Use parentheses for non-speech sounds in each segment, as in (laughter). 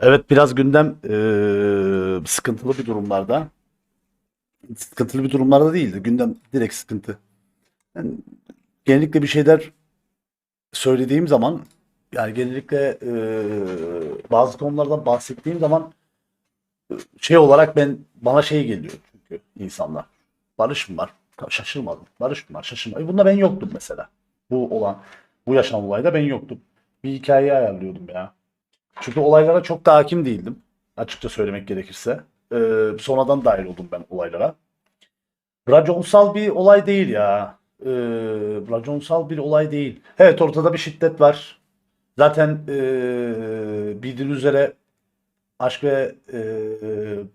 Evet biraz gündem eee, sıkıntılı bir durumlarda. Sıkıntılı bir durumlarda değildi. Gündem direkt sıkıntı. Yani genellikle bir şeyler söylediğim zaman yani genellikle eee, bazı konulardan bahsettiğim zaman e, şey olarak ben bana şey geliyor çünkü insanlar. Barış mı var? Şaşırmadım. Barış mı var? Şaşırmadım. E Bunda ben yoktum mesela. Bu olan bu yaşanan olayda ben yoktum. Bir hikayeyi ayarlıyordum ya. Çünkü olaylara çok da hakim değildim. Açıkça söylemek gerekirse. Ee, sonradan dahil oldum ben olaylara. Raconsal bir olay değil ya. Ee, raconsal bir olay değil. Evet ortada bir şiddet var. Zaten ee, bildiğiniz üzere aşk ve ee,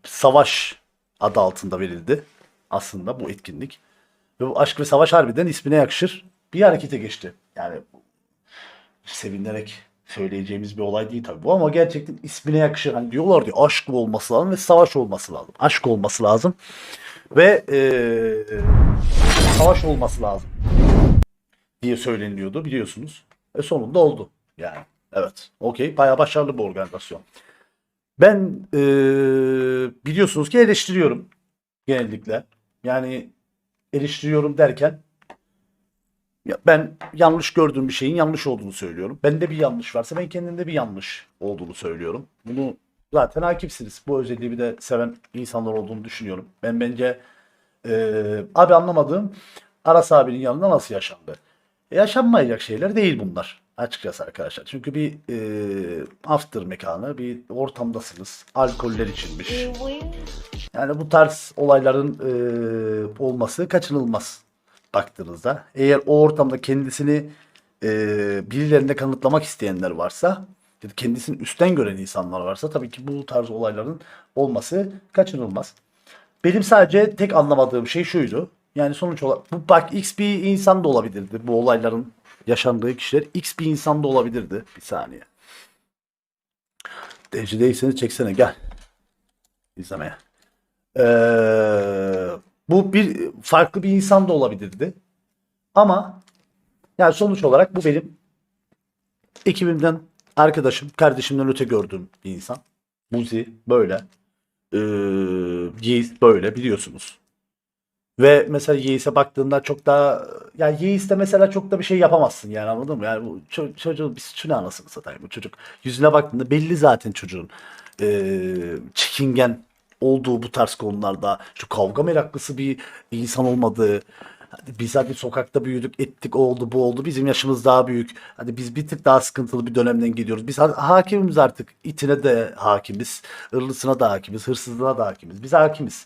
savaş adı altında verildi. Aslında bu etkinlik. Ve bu aşk ve savaş harbiden ismine yakışır bir harekete geçti. Yani sevinerek söyleyeceğimiz bir olay değil tabii bu ama gerçekten ismine yakışır. Hani diyorlar diyor aşk olması lazım ve savaş olması lazım. Aşk olması lazım ve eee, savaş olması lazım diye söyleniliyordu biliyorsunuz. E sonunda oldu yani. Evet. Okey. Bayağı başarılı bir organizasyon. Ben eee, biliyorsunuz ki eleştiriyorum genellikle. Yani eleştiriyorum derken ben yanlış gördüğüm bir şeyin yanlış olduğunu söylüyorum. Bende bir yanlış varsa ben kendimde bir yanlış olduğunu söylüyorum. Bunu zaten hakimsiniz. Bu özelliği bir de seven insanlar olduğunu düşünüyorum. Ben bence eee, abi anlamadığım Aras abinin yanında nasıl yaşandı? E, yaşanmayacak şeyler değil bunlar açıkçası arkadaşlar. Çünkü bir eee after mekanı, bir ortamdasınız. Alkoller içilmiş. Yani bu tarz olayların eee, olması kaçınılmaz baktığınızda. Eğer o ortamda kendisini eee birilerine kanıtlamak isteyenler varsa kendisini üstten gören insanlar varsa tabii ki bu tarz olayların olması kaçınılmaz. Benim sadece tek anlamadığım şey şuydu. Yani sonuç olarak bu bak X bir insan da olabilirdi. Bu olayların yaşandığı kişiler X bir insan da olabilirdi. Bir saniye. DC'deyseniz çeksene gel. İzlemeye. Ee, bu bir farklı bir insan da olabilirdi. Ama yani sonuç olarak bu benim ekibimden arkadaşım, kardeşimden öte gördüğüm bir insan. Muzi böyle. Ee, Yiğit böyle biliyorsunuz. Ve mesela Yiğit'e baktığında çok daha ya Yiğit'te mesela çok da bir şey yapamazsın yani anladın mı? Yani bu ço- çocuğun bir suçunu anasını satayım bu çocuk. Yüzüne baktığında belli zaten çocuğun ee, çekingen olduğu bu tarz konularda şu kavga meraklısı bir insan olmadığı hadi biz hadi sokakta büyüdük ettik oldu bu oldu bizim yaşımız daha büyük hadi biz bir tık daha sıkıntılı bir dönemden geliyoruz biz ha- hakimimiz artık itine de hakimiz ırlısına da hakimiz hırsızlığına da hakimiz biz hakimiz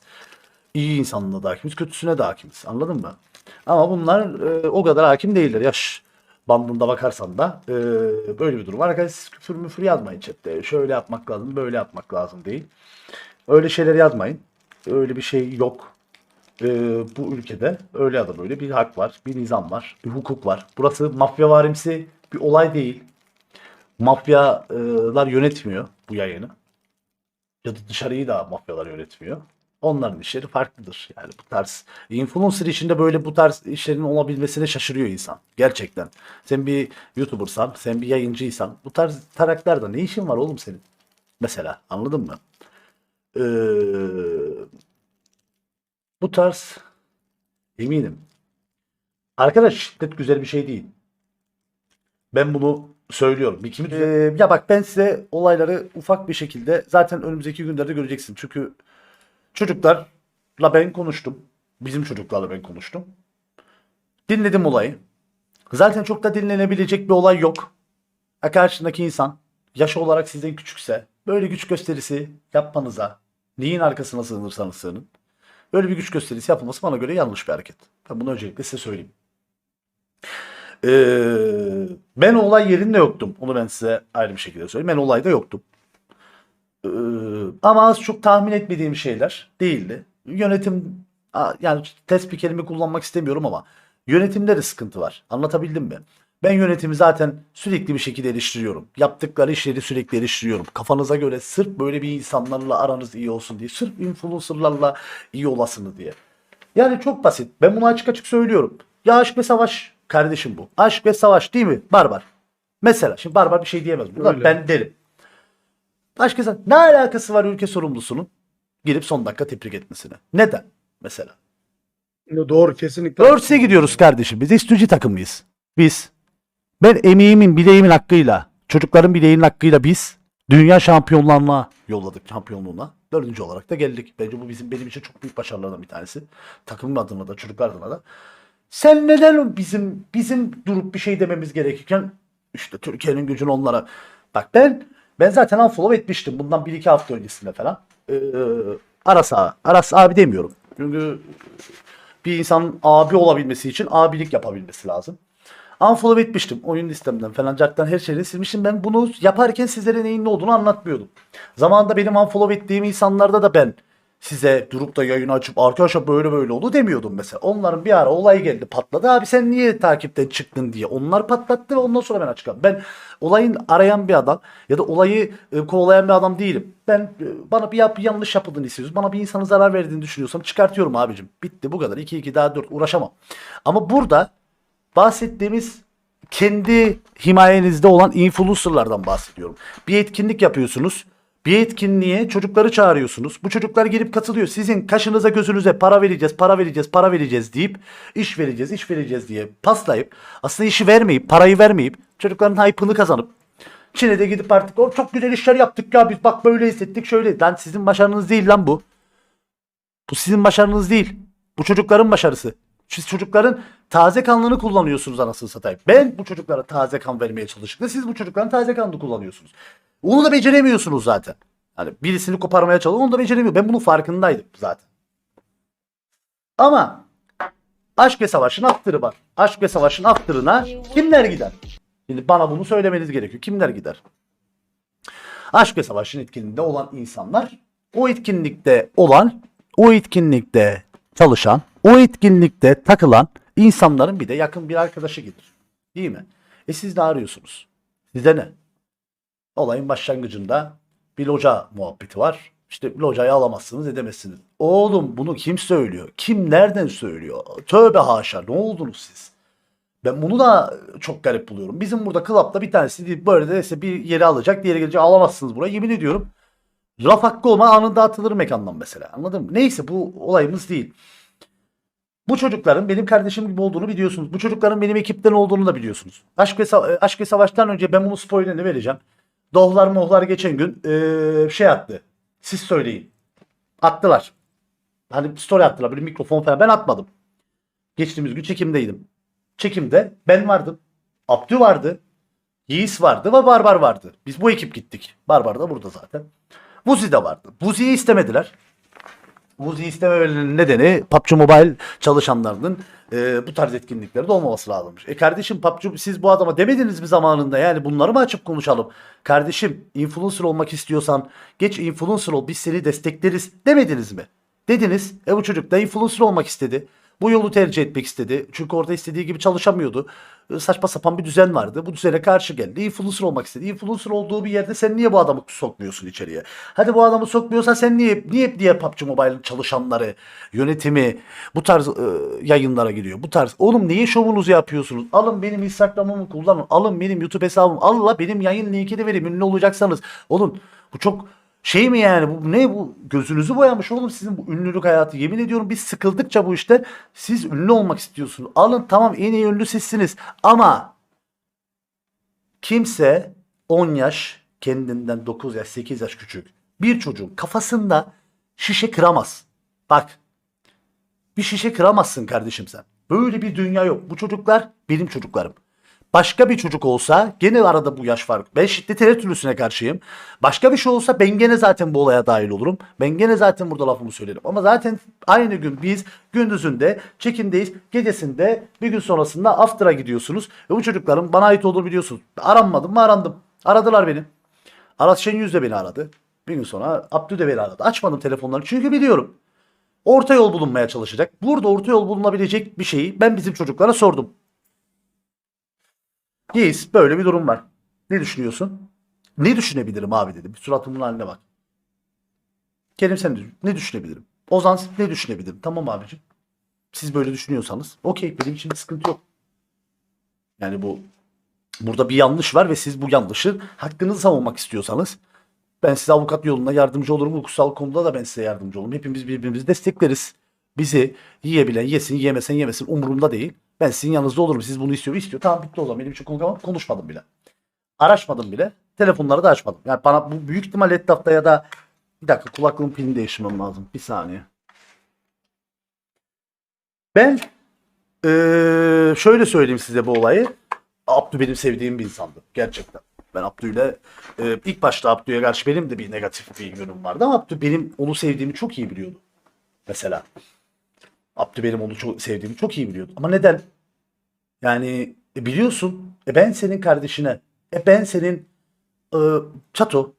iyi insanlığına da hakimiz kötüsüne de hakimiz anladın mı ama bunlar e, o kadar hakim değiller yaş bandında bakarsan da e, böyle bir durum var. Arkadaşlar siz küfür müfür yazmayın chatte. Şöyle yapmak lazım, böyle yapmak lazım değil. Öyle şeyler yazmayın. Öyle bir şey yok. Ee, bu ülkede öyle ya da böyle bir hak var, bir nizam var, bir hukuk var. Burası mafyavarimsi bir olay değil. Mafyalar yönetmiyor bu yayını. Ya da dışarıyı da mafyalar yönetmiyor. Onların işleri farklıdır. Yani bu tarz influencer işinde böyle bu tarz işlerin olabilmesine şaşırıyor insan. Gerçekten. Sen bir YouTuber'san, sen bir yayıncıysan bu tarz taraklarda ne işin var oğlum senin? Mesela anladın mı? Ee, bu tarz eminim. Arkadaş şiddet güzel bir şey değil. Ben bunu söylüyorum. Bir kimi Ee, ya bak ben size olayları ufak bir şekilde zaten önümüzdeki günlerde göreceksin. Çünkü çocuklarla ben konuştum. Bizim çocuklarla ben konuştum. Dinledim olayı. Zaten çok da dinlenebilecek bir olay yok. Ha, Karşındaki insan yaş olarak sizden küçükse böyle güç gösterisi yapmanıza neyin arkasına sığınırsanız sığının. Böyle bir güç gösterisi yapılması bana göre yanlış bir hareket. Ben bunu öncelikle size söyleyeyim. Ee, ben olay yerinde yoktum. Onu ben size ayrı bir şekilde söyleyeyim. Ben olayda yoktum. Ee, ama az çok tahmin etmediğim şeyler değildi. Yönetim yani test bir kelime kullanmak istemiyorum ama yönetimde de sıkıntı var. Anlatabildim mi? Ben yönetimi zaten sürekli bir şekilde eleştiriyorum. Yaptıkları işleri sürekli eleştiriyorum. Kafanıza göre sırf böyle bir insanlarla aranız iyi olsun diye. Sırf influencerlarla iyi olasını diye. Yani çok basit. Ben bunu açık açık söylüyorum. Ya aşk ve savaş kardeşim bu. Aşk ve savaş değil mi? Barbar. Mesela şimdi barbar bir şey diyemez. Öyle. ben derim. Başkası ne alakası var ülke sorumlusunun girip son dakika tebrik etmesine? Neden mesela? Doğru kesinlikle. Örse gidiyoruz kardeşim. Biz istücü takımıyız. Biz. Ben emeğimin, bileğimin hakkıyla, çocukların bileğinin hakkıyla biz dünya şampiyonlarına yolladık şampiyonluğuna. Dördüncü olarak da geldik. Bence bu bizim benim için çok büyük başarılardan bir tanesi. Takımım adına da, çocuklar adına da. Sen neden bizim bizim durup bir şey dememiz gerekirken işte Türkiye'nin gücünü onlara bak ben ben zaten unfollow etmiştim bundan bir iki hafta öncesinde falan. Aras abi, Aras abi demiyorum. Çünkü bir insanın abi olabilmesi için abilik yapabilmesi lazım. Unfollow etmiştim oyun listemden falan carttan her şeyini silmiştim. Ben bunu yaparken sizlere neyin ne olduğunu anlatmıyordum. Zamanında benim unfollow ettiğim insanlarda da ben size durup da yayını açıp arkadaşlar böyle böyle oldu demiyordum mesela. Onların bir ara olay geldi patladı. Abi sen niye takipten çıktın diye. Onlar patlattı ve ondan sonra ben açıkladım. Ben olayın arayan bir adam ya da olayı e, kovalayan bir adam değilim. Ben e, bana bir, yap, yanlış yapıldığını hissediyorsun. Bana bir insanın zarar verdiğini düşünüyorsam çıkartıyorum abicim. Bitti bu kadar. 2 2 daha 4 uğraşamam. Ama burada bahsettiğimiz kendi himayenizde olan influencerlardan bahsediyorum. Bir etkinlik yapıyorsunuz. Bir etkinliğe çocukları çağırıyorsunuz. Bu çocuklar gelip katılıyor. Sizin kaşınıza gözünüze para vereceğiz, para vereceğiz, para vereceğiz deyip iş vereceğiz, iş vereceğiz diye paslayıp aslında işi vermeyip, parayı vermeyip çocukların hype'ını kazanıp Çin'e de gidip artık o çok güzel işler yaptık ya biz bak böyle hissettik şöyle. Lan sizin başarınız değil lan bu. Bu sizin başarınız değil. Bu çocukların başarısı. Siz çocukların taze kanlını kullanıyorsunuz anasını satayım. Ben bu çocuklara taze kan vermeye çalıştım. Siz bu çocukların taze kanını kullanıyorsunuz. Onu da beceremiyorsunuz zaten. Hani birisini koparmaya çalışıyor. Onu da beceremiyor. Ben bunun farkındaydım zaten. Ama aşk ve savaşın aftırı var. Aşk ve savaşın aftırına kimler gider? Şimdi bana bunu söylemeniz gerekiyor. Kimler gider? Aşk ve savaşın etkinliğinde olan insanlar o etkinlikte olan, o etkinlikte çalışan, o etkinlikte takılan insanların bir de yakın bir arkadaşı gelir. Değil mi? E siz ne arıyorsunuz? Size ne? Olayın başlangıcında bir loca muhabbeti var. İşte locayı alamazsınız edemezsiniz. Oğlum bunu kim söylüyor? Kim nereden söylüyor? Tövbe haşa ne oldunuz siz? Ben bunu da çok garip buluyorum. Bizim burada klapta bir tanesi böyle de bir yeri alacak, diğeri gelecek alamazsınız buraya. Yemin ediyorum. Raf hakkı olma anında atılır mekandan mesela. Anladın mı? Neyse bu olayımız değil. Bu çocukların benim kardeşim gibi olduğunu biliyorsunuz. Bu çocukların benim ekipten olduğunu da biliyorsunuz. Aşk ve, Sa- Aşk ve Savaş'tan önce ben bunu spoilerini vereceğim. Dohlar mohlar geçen gün eee, şey attı. Siz söyleyin. Attılar. Hani story attılar. Böyle mikrofon falan. Ben atmadım. Geçtiğimiz gün çekimdeydim. Çekimde ben vardım. Abdü vardı. Yiğis vardı ve Barbar vardı. Biz bu ekip gittik. Barbar da burada zaten. Vuzi de vardı. Vuzi'yi istemediler. Vuzi istememelerinin nedeni PUBG Mobile çalışanlarının e, bu tarz etkinliklerde olmaması lazımmış. E kardeşim PUBG siz bu adama demediniz mi zamanında yani bunları mı açıp konuşalım? Kardeşim influencer olmak istiyorsan geç influencer ol biz seni destekleriz demediniz mi? Dediniz. E bu çocuk da influencer olmak istedi. Bu yolu tercih etmek istedi. Çünkü orada istediği gibi çalışamıyordu. E, Saçma sapan bir düzen vardı. Bu düzene karşı geldi. Influencer olmak istedi. Influencer olduğu bir yerde sen niye bu adamı sokmuyorsun içeriye? Hadi bu adamı sokmuyorsan sen niye niye diğer PUBG Mobile'ın çalışanları, yönetimi bu tarz e, yayınlara giriyor? Bu tarz. Oğlum niye şovunuzu yapıyorsunuz? Alın benim Instagram'ımı kullanın. Alın benim YouTube hesabımı. Allah benim yayın linkini verin. Ünlü olacaksanız. Oğlum bu çok şey mi yani bu ne bu gözünüzü boyamış oğlum sizin bu ünlülük hayatı yemin ediyorum biz sıkıldıkça bu işte siz ünlü olmak istiyorsunuz. Alın tamam en iyi ünlü sizsiniz ama kimse 10 yaş kendinden 9 yaş 8 yaş küçük bir çocuğun kafasında şişe kıramaz. Bak bir şişe kıramazsın kardeşim sen. Böyle bir dünya yok. Bu çocuklar benim çocuklarım. Başka bir çocuk olsa gene arada bu yaş farkı. Ben şiddet her türlüsüne karşıyım. Başka bir şey olsa ben gene zaten bu olaya dahil olurum. Ben gene zaten burada lafımı söylerim. Ama zaten aynı gün biz gündüzünde çekimdeyiz. Gecesinde bir gün sonrasında after'a gidiyorsunuz. Ve bu çocukların bana ait olduğunu biliyorsunuz. Aranmadım mı arandım. Aradılar beni. Aras Şenyüz de beni aradı. Bir gün sonra Abdü de beni aradı. Açmadım telefonlarını çünkü biliyorum. Orta yol bulunmaya çalışacak. Burada orta yol bulunabilecek bir şeyi ben bizim çocuklara sordum. Yiğiz böyle bir durum var. Ne düşünüyorsun? Ne düşünebilirim abi dedim. Suratımın haline bak. Kerim sen ne düşünebilirim? Ozan ne düşünebilirim? Tamam abicim. Siz böyle düşünüyorsanız okey benim için bir sıkıntı yok. Yani bu burada bir yanlış var ve siz bu yanlışın hakkınızı savunmak istiyorsanız Ben size avukat yolunda yardımcı olurum. Hukuksal konuda da ben size yardımcı olurum. Hepimiz birbirimizi destekleriz. Bizi yiyebilen yesin, yemesen yemesin umurumda değil. Ben sizin yanınızda olurum. Siz bunu istiyor, istiyor. Tamam bitti o zaman. Benim için konuşamam. Konuşmadım bile. Araşmadım bile. Telefonları da açmadım. Yani bana bu büyük ihtimal etrafta ya da bir dakika kulaklığın pilini değiştirmem lazım. Bir saniye. Ben eee, şöyle söyleyeyim size bu olayı. Abdü benim sevdiğim bir insandı. Gerçekten. Ben Abdü'yle e, ilk başta Abdü'ye karşı benim de bir negatif bir yönüm vardı ama Abdü benim onu sevdiğimi çok iyi biliyordu. Mesela. Abdü benim onu çok sevdiğimi çok iyi biliyordu. Ama neden? Yani e, biliyorsun. E ben senin kardeşine. E ben senin e, Çato.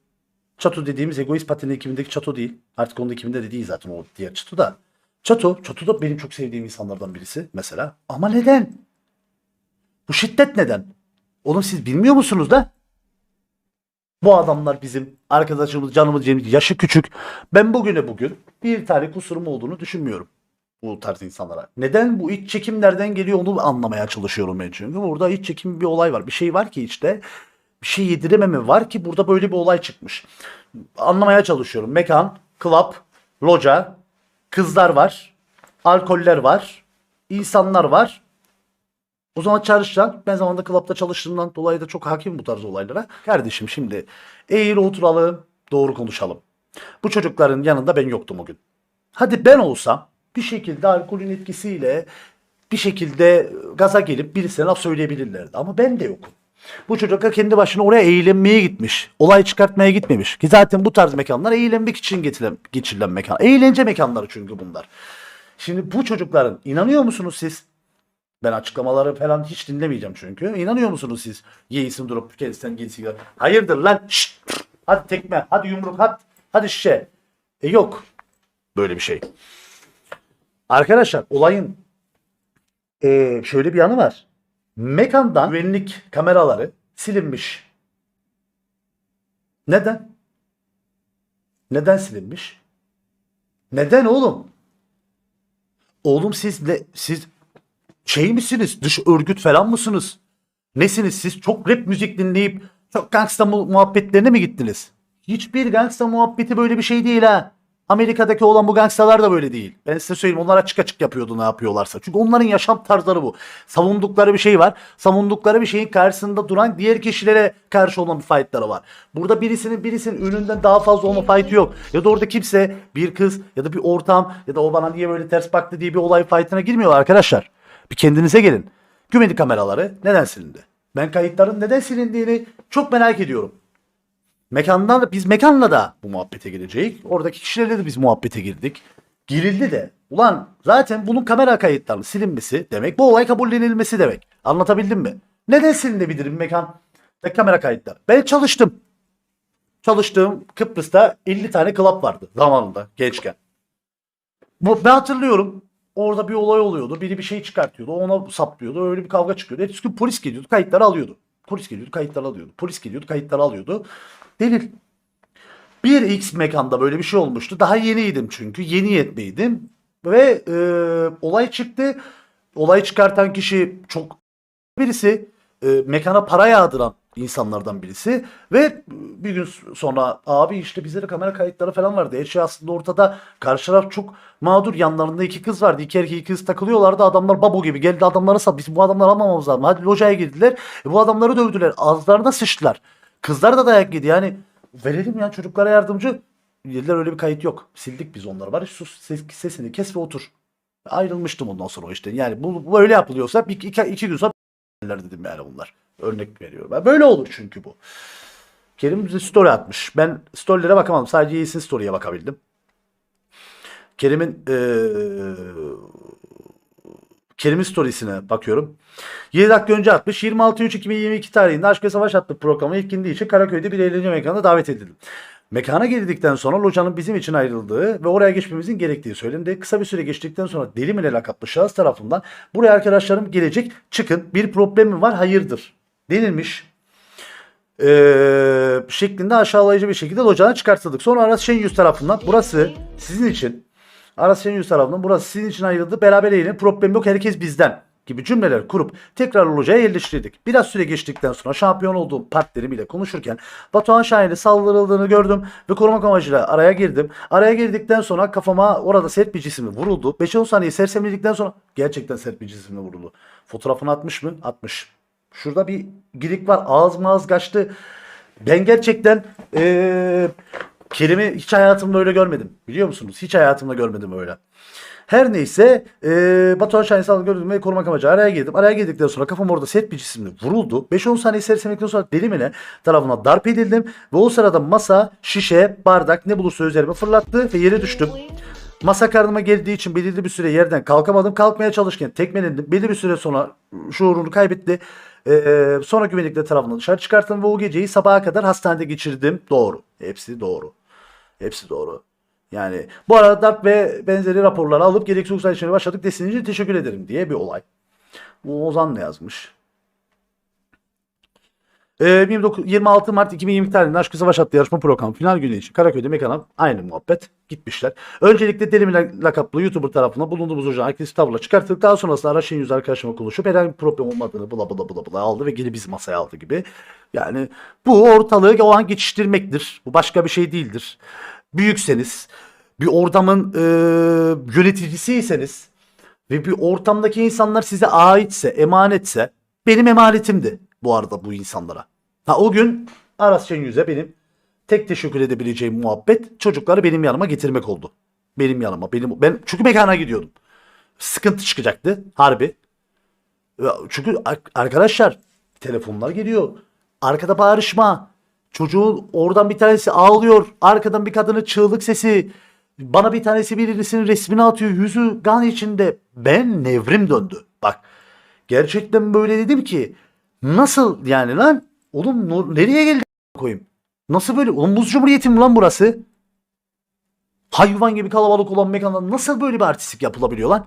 Çato dediğimiz egoist patinin ekibindeki Çato değil. Artık onun ekibinde de değil zaten o diğer Çato da. Çato, Çato da benim çok sevdiğim insanlardan birisi mesela. Ama neden? Bu şiddet neden? Oğlum siz bilmiyor musunuz da? Bu adamlar bizim arkadaşımız, canımız, canımız, yaşı küçük. Ben bugüne bugün bir tane kusurum olduğunu düşünmüyorum bu tarz insanlara. Neden bu iç çekim nereden geliyor onu anlamaya çalışıyorum ben çünkü. Burada iç çekim bir olay var. Bir şey var ki içte bir şey yedirememe var ki burada böyle bir olay çıkmış. Anlamaya çalışıyorum. Mekan, club, loca, kızlar var, alkoller var, insanlar var. O zaman çalışacaksın. Ben zamanında club'da çalıştığımdan dolayı da çok hakim bu tarz olaylara. Kardeşim şimdi eğil oturalım, doğru konuşalım. Bu çocukların yanında ben yoktum o gün. Hadi ben olsam bir şekilde alkolün etkisiyle bir şekilde gaza gelip birisine laf söyleyebilirlerdi. Ama ben de yokum. Bu çocuk da kendi başına oraya eğlenmeye gitmiş. Olay çıkartmaya gitmemiş. Ki zaten bu tarz mekanlar eğlenmek için getirilen, geçirilen mekan. Eğlence mekanları çünkü bunlar. Şimdi bu çocukların inanıyor musunuz siz? Ben açıklamaları falan hiç dinlemeyeceğim çünkü. İnanıyor musunuz siz? Yeğisin durup kendisinden gelisi Hayırdır lan? Şşt! Hadi tekme, hadi yumruk, hadi, hadi şişe. E yok. Böyle bir şey. Arkadaşlar olayın eee, şöyle bir yanı var. Mekandan güvenlik kameraları silinmiş. Neden? Neden silinmiş? Neden oğlum? Oğlum siz ne, siz şey misiniz? Dış örgüt falan mısınız? Nesiniz siz? Çok rap müzik dinleyip çok gangsta mu- muhabbetlerine mi gittiniz? Hiçbir gangsta muhabbeti böyle bir şey değil ha. Amerika'daki olan bu gangstalar da böyle değil. Ben size söyleyeyim onlar açık açık yapıyordu ne yapıyorlarsa. Çünkü onların yaşam tarzları bu. Savundukları bir şey var. Savundukları bir şeyin karşısında duran diğer kişilere karşı olan bir fightları var. Burada birisinin birisinin önünden daha fazla olma fight'ı yok. Ya da orada kimse bir kız ya da bir ortam ya da o bana niye böyle ters baktı diye bir olay fight'ına girmiyorlar arkadaşlar. Bir kendinize gelin. Güvenlik kameraları neden silindi? Ben kayıtların neden silindiğini çok merak ediyorum. Mekandan da biz mekanla da bu muhabbete gireceğiz. Oradaki kişilerle de biz muhabbete girdik. Girildi de. Ulan zaten bunun kamera kayıtlarının silinmesi demek bu olay kabullenilmesi demek. Anlatabildim mi? Neden silinebilir bir mekan? Ve kamera kayıtları. Ben çalıştım. Çalıştığım Kıbrıs'ta 50 tane club vardı zamanında gençken. Bu, ben hatırlıyorum. Orada bir olay oluyordu. Biri bir şey çıkartıyordu. Ona saplıyordu. Öyle bir kavga çıkıyordu. Ertesi polis geliyordu. Kayıtları alıyordu. Polis geliyordu. Kayıtları alıyordu. Polis geliyordu. Kayıtları alıyordu. Delil. Bir X mekanda böyle bir şey olmuştu. Daha yeniydim çünkü. Yeni yetmeydim. Ve e, olay çıktı. Olay çıkartan kişi çok birisi. E, mekana para yağdıran insanlardan birisi. Ve bir gün sonra abi işte bizde de kamera kayıtları falan vardı. Her şey aslında ortada. Karşı taraf çok mağdur. Yanlarında iki kız vardı. İki erkek iki kız takılıyorlardı. Adamlar babo gibi geldi adamlara sat. Biz bu adamları almamamız lazım. Hadi locaya girdiler. E, bu adamları dövdüler. Ağızlarına sıçtılar. Kızlar da dayak yedi. Yani verelim ya çocuklara yardımcı. Dediler öyle bir kayıt yok. Sildik biz onları. Bari sus ses, sesini kes ve otur. Ayrılmıştım ondan sonra o işte. Yani bu, bu böyle yapılıyorsa bir, iki, iki gün sonra (laughs) dedim yani bunlar. Örnek veriyorum. Ben böyle olur çünkü bu. Kerim bize story atmış. Ben storylere bakamadım. Sadece Yeğiz'in story'e bakabildim. Kerim'in eee Kerim'in storiesine bakıyorum. 7 dakika önce atmış. 26.3.2022 tarihinde Aşk ve Savaş adlı programı ilk indiği için Karaköy'de bir eğlence mekanına davet edildim. Mekana girdikten sonra locanın bizim için ayrıldığı ve oraya geçmemizin gerektiği söylendi. Kısa bir süre geçtikten sonra Deli Mine lakaplı şahıs tarafından buraya arkadaşlarım gelecek çıkın bir problem mi var hayırdır denilmiş. Ee, şeklinde aşağılayıcı bir şekilde locadan çıkartıldık. Sonra Aras Şenyüz tarafından burası sizin için Aras Şenyüz tarafından burası sizin için ayrıldı. Beraber eğlenin. Problem yok. Herkes bizden. gibi cümleler kurup tekrar locaya yerleştirdik. Biraz süre geçtikten sonra şampiyon olduğum partnerim ile konuşurken Batuhan Şahin'e saldırıldığını gördüm ve korumak amacıyla araya girdim. Araya girdikten sonra kafama orada sert bir cisimle vuruldu. 5-10 saniye sersemledikten sonra gerçekten sert bir cisimle vuruldu. Fotoğrafını atmış mı? Atmış. Şurada bir girik var. Ağız mağız kaçtı. Ben gerçekten eee Kerim'i hiç hayatımda öyle görmedim. Biliyor musunuz? Hiç hayatımda görmedim öyle. Her neyse eee Batuhan Şahin sağlık gördüm ve korumak amacı araya girdim. Araya girdikten sonra kafam orada sert bir cisimle vuruldu. 5-10 saniye sersemledikten sonra delimine tarafına darp edildim. Ve o sırada masa, şişe, bardak ne bulursa üzerime fırlattı ve yere düştüm. Masa karnıma geldiği için belirli bir süre yerden kalkamadım. Kalkmaya çalışırken tekmelendim. Belli bir süre sonra şuurunu kaybetti. Ee, sonra güvenlikler tarafından dışarı çıkarttım ve o geceyi sabaha kadar hastanede geçirdim. Doğru. Hepsi doğru. Hepsi doğru. Yani bu arada darp ve benzeri raporları alıp gereksiz hukuksal işlemeye başladık desin için teşekkür ederim diye bir olay. Bu Ozan ne yazmış? Ee, 29 26 Mart 2020 tarihinde Aşkı Savaş adlı yarışma programı final günü için Karaköy'de mekana aynı muhabbet gitmişler. Öncelikle Delim'in lakaplı YouTuber tarafından bulunduğumuz ocağın aktif tavırla çıkarttık. Daha sonrasında Araş'ın yüz arkadaşıma konuşup herhangi bir problem olmadığını bula bula bula bula aldı ve geri biz masaya aldı gibi. Yani bu ortalığı o an geçiştirmektir. Bu başka bir şey değildir. Büyükseniz, bir ortamın e, yöneticisiyseniz ve bir ortamdaki insanlar size aitse, emanetse benim emanetimdi bu arada bu insanlara. Ha o gün Aras Şenyüz'e benim tek teşekkür edebileceğim muhabbet çocukları benim yanıma getirmek oldu. Benim yanıma. Benim ben çünkü mekana gidiyordum. Sıkıntı çıkacaktı harbi. Çünkü ar- arkadaşlar telefonlar geliyor. Arkada bağırışma. Çocuğun oradan bir tanesi ağlıyor. Arkadan bir kadının çığlık sesi. Bana bir tanesi birisinin resmini atıyor. Yüzü gan içinde. Ben nevrim döndü. Bak gerçekten böyle dedim ki nasıl yani lan? Oğlum nereye geldi koyayım? Nasıl böyle? Oğlum Muz Cumhuriyeti mi lan burası? Hayvan gibi kalabalık olan mekanda nasıl böyle bir artistik yapılabiliyor lan?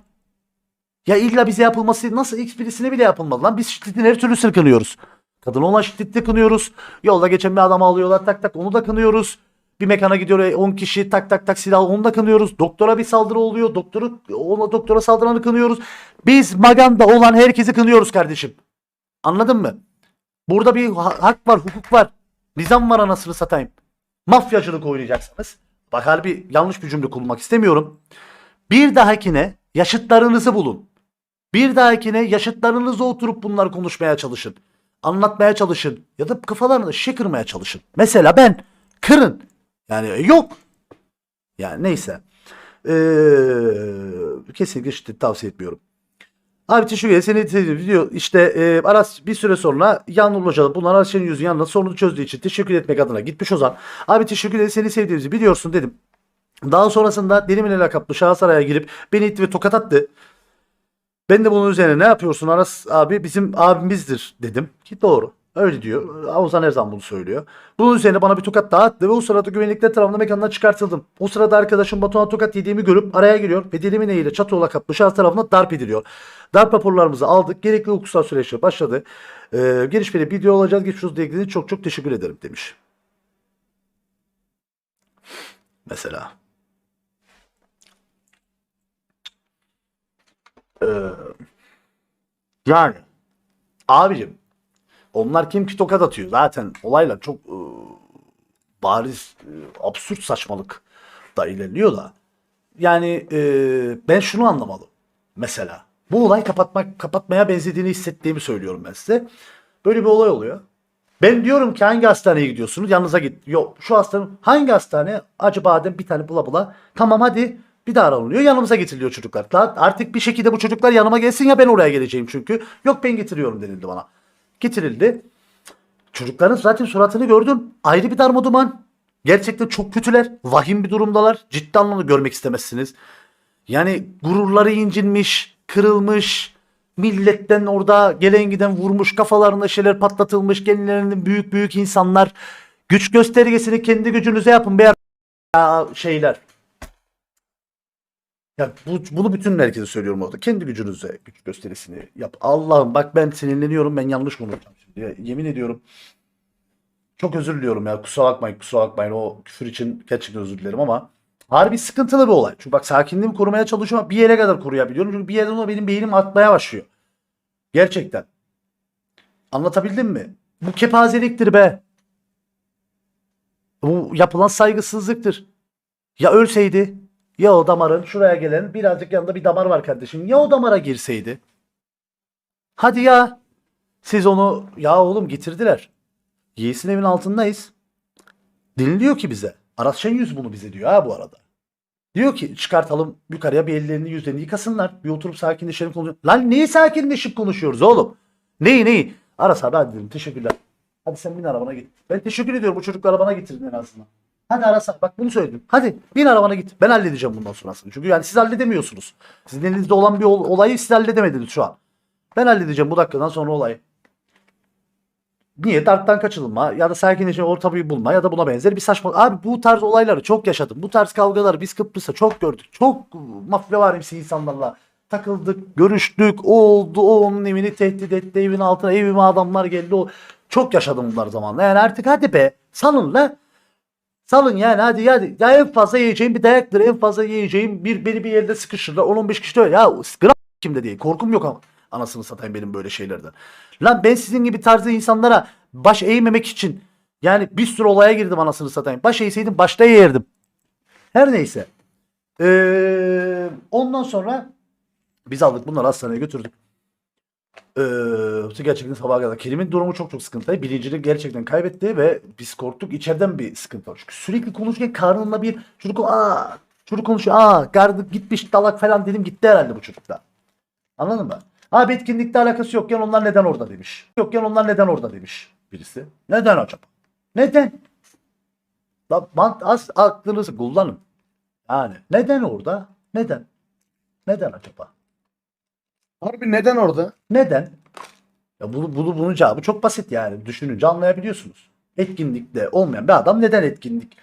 Ya illa bize yapılması nasıl X birisine bile yapılmadı lan? Biz şiddetin her türlüsünü kınıyoruz. Kadına olan şiddeti kınıyoruz. Yolda geçen bir adamı alıyorlar tak tak onu da kınıyoruz. Bir mekana gidiyor 10 kişi tak tak tak silah onu da kınıyoruz. Doktora bir saldırı oluyor. Doktoru ona doktora saldıranı kınıyoruz. Biz maganda olan herkesi kınıyoruz kardeşim. Anladın mı? Burada bir ha- hak var, hukuk var. Nizam var anasını satayım. Mafyacılık oynayacaksınız. Bak harbi yanlış bir cümle kullanmak istemiyorum. Bir dahakine yaşıtlarınızı bulun. Bir dahakine yaşıtlarınızla oturup bunları konuşmaya çalışın. Anlatmaya çalışın. Ya da kafalarını şişe kırmaya çalışın. Mesela ben kırın. Yani yok. Yani neyse. Ee, kesinlikle şiddet tavsiye etmiyorum. Abi teşekkür ederim. Seni izlediğim video işte e, Aras bir süre sonra Yanlı Hoca'da bunlar Aras'ın yüzün yanında sorunu çözdüğü için teşekkür etmek adına gitmiş Ozan. Abi teşekkür ederim seni sevdiğimizi biliyorsun dedim. Daha sonrasında Delimin lakaplı şahıs araya girip beni itti ve tokat attı. Ben de bunun üzerine ne yapıyorsun Aras abi bizim abimizdir dedim. Ki doğru. Öyle diyor. Ozan her zaman bunu söylüyor. Bunun üzerine bana bir tokat daha attı ve o sırada güvenlikler tarafından mekandan çıkartıldım. O sırada arkadaşım Batuhan tokat yediğimi görüp araya giriyor ve dilimin eğiyle çatı lakaplı şahıs tarafından darp ediliyor. Darp raporlarımızı aldık. Gerekli hukuksal süreçler başladı. Ee, gelişmeli video olacağız. Geçiyoruz diye ilgili çok çok teşekkür ederim demiş. Mesela. Ee, yani abicim onlar kim ki tokat atıyor? Zaten olaylar çok e, bariz e, absürt saçmalık da ilerliyor da. Yani e, ben şunu anlamadım mesela. Bu olay kapatmak kapatmaya benzediğini hissettiğimi söylüyorum ben size. Böyle bir olay oluyor. Ben diyorum ki hangi hastaneye gidiyorsunuz? Yanınıza git. Yok şu hastane hangi hastane? Acı badem bir tane bula bula. Tamam hadi. Bir daha aranılıyor. Yanımıza getiriliyor çocuklar. Artık bir şekilde bu çocuklar yanıma gelsin ya ben oraya geleceğim çünkü. Yok ben getiriyorum denildi bana. Getirildi. Çocukların zaten suratını gördüm. Ayrı bir darmaduman. Gerçekten çok kötüler. Vahim bir durumdalar. Ciddi anlamda görmek istemezsiniz. Yani gururları incinmiş, kırılmış. Milletten orada gelen giden vurmuş, kafalarında şeyler patlatılmış. Kendilerinin büyük büyük insanlar. Güç göstergesini kendi gücünüze yapın be şeyler. Ya bu, bunu bütün herkese söylüyorum orada. Kendi gücünüze güç gösterisini yap. Allah'ım bak ben sinirleniyorum. Ben yanlış konuşacağım şimdi. Ya, yemin ediyorum. Çok özür diliyorum ya. Kusura bakmayın kusura bakmayın. O küfür için gerçekten özür dilerim ama harbi sıkıntılı bir olay. Çünkü bak sakinliğimi korumaya çalışıyorum ama bir yere kadar koruyabiliyorum. Çünkü bir yerden sonra benim beynim atmaya başlıyor. Gerçekten. Anlatabildim mi? Bu kepazeliktir be. Bu yapılan saygısızlıktır. Ya ölseydi ya o damarın şuraya gelen birazcık yanında bir damar var kardeşim. Ya o damara girseydi. Hadi ya. Siz onu ya oğlum getirdiler. Yiğit'in evin altındayız. Deniliyor ki bize. Aras Şenyüz bunu bize diyor ha bu arada. Diyor ki çıkartalım yukarıya bir ellerini yüzlerini yıkasınlar. Bir oturup sakinleşelim konuşalım. Lan neyi sakinleşip konuşuyoruz oğlum? Neyi neyi? Aras abi hadi dedim teşekkürler. Hadi sen bin arabana git. Ben teşekkür ediyorum bu çocukları bana getirdin en azından. Hadi Aras abi bak bunu söyledim. Hadi bin arabana git. Ben halledeceğim bundan sonrasını. Çünkü yani siz halledemiyorsunuz. Sizin elinizde olan bir ol- olayı siz halledemediniz şu an. Ben halledeceğim bu dakikadan sonra olayı. Niye? Darttan kaçılma ya da sakinleşme orta bir bulma ya da buna benzer bir saçma. Abi bu tarz olayları çok yaşadım. Bu tarz kavgaları biz Kıbrıs'ta çok gördük. Çok mafya varimsi insanlarla takıldık, görüştük. O oldu, o onun evini tehdit etti, evin altına evime adamlar geldi. O... Çok yaşadım bunlar zamanla. Yani artık hadi be salın la. Salın yani hadi hadi. Ya en fazla yiyeceğim bir dayaktır. En fazla yiyeceğim bir beni bir yerde sıkıştırırlar. 10-15 kişi de. Ya gram kimde değil. Korkum yok ama. Anasını satayım benim böyle şeylerden. Lan ben sizin gibi tarzı insanlara baş eğmemek için yani bir sürü olaya girdim anasını satayım. Baş eğseydim başta eğerdim. Her neyse. Ee, ondan sonra biz aldık bunları hastaneye götürdük. Ee, gerçekten sabaha kadar. Kerim'in durumu çok çok sıkıntı. Bilincini gerçekten kaybetti ve biz korktuk. İçeriden bir sıkıntı var. Çünkü sürekli konuşurken karnında bir çocuk aa çocuk konuşuyor. Aa gardı gitmiş dalak falan dedim gitti herhalde bu çocukta. Anladın mı? Abi etkinlikte alakası yokken onlar neden orada demiş. Yokken onlar neden orada demiş birisi. Neden acaba? Neden? La, mant az aklınızı kullanın. Yani neden orada? Neden? Neden acaba? Harbi neden orada? Neden? Ya bunu, bunu, bunun cevabı çok basit yani. Düşününce anlayabiliyorsunuz. Etkinlikte olmayan bir adam neden etkinlik